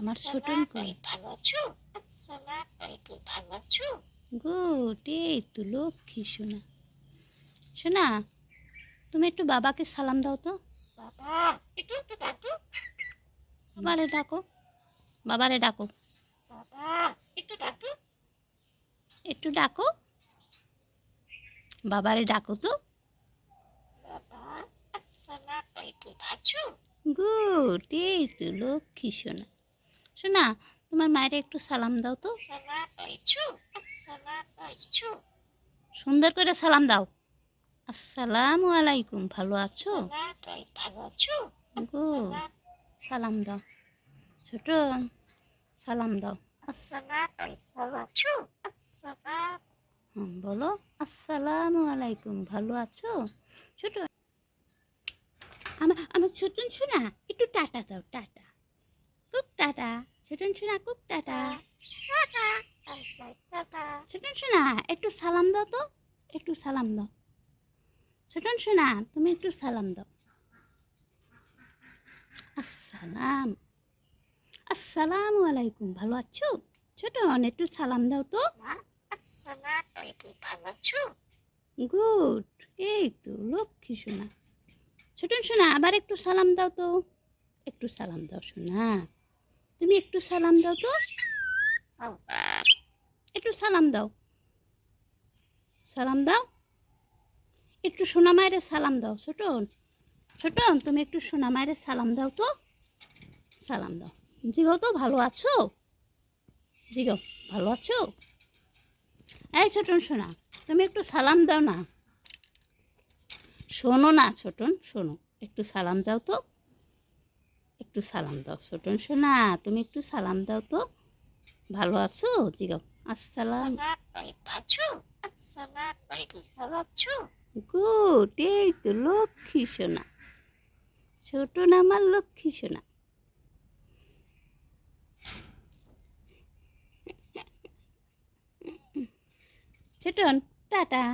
আমার ছোটন কই ভালো আছো ভালো আছো গুড এই তো লক্ষ্মী তুমি একটু বাবাকে সালাম দাও তো। বাবারে ডাকো বাবারে ডাকো। বাবা একটু ডাকো। একটু ডাকো। বাবারে ডাকো তো। গুড এই তো লক্ষ্মী শোনা শোনা, তোমার মায়ের একটু সালাম দাও তো। সুন্দর করে সালাম দাও। আসসালামু আলাইকুম, ভালো আছো? গুড সালাম দাও। ছোট, সালাম দাও। বলো। আসসালামু আলাইকুম, ভালো আছো? ছোট, আমার আমার ছোট শোনা, একটু টাটা দাও, টাটা। টাটা। ছোটন শোনা কুক টাটা। ছোটন শোনা একটু সালাম দাও তো। একটু সালাম দাও। ছোটন শোনা তুমি একটু সালাম দাও। আসসালাম। আসসালামু আলাইকুম ভালো আছো? ছোটন একটু সালাম দাও তো। গুড এই তো লক্ষ্মী শোনা ছোটন শোনা আবার একটু সালাম দাও তো। একটু সালাম দাও শোনা তুমি একটু সালাম দাও তো। একটু সালাম দাও। সালাম দাও। একটু সোনা মায়ের সালাম দাও, ছোটন। ছোটন, তুমি একটু সোনা মায়ের সালাম দাও তো। সালাম দাও। জিগো তো ভালো আছো? জিগো, ভালো আছো? এই ছোটন শোনা তুমি একটু সালাম দাও না। শোনো না ছোটন, শোনো। একটু সালাম দাও তো। একটু সালাম দাও। ছোটন শোনা তুমি একটু সালাম দাও তো। ভালো আছো? জিগাও আসসালাম। গুড, এই তো লক্ষ্মী সোনা। ছোটন আমার লক্ষ্মী সোনা। ছোটন, টাটা।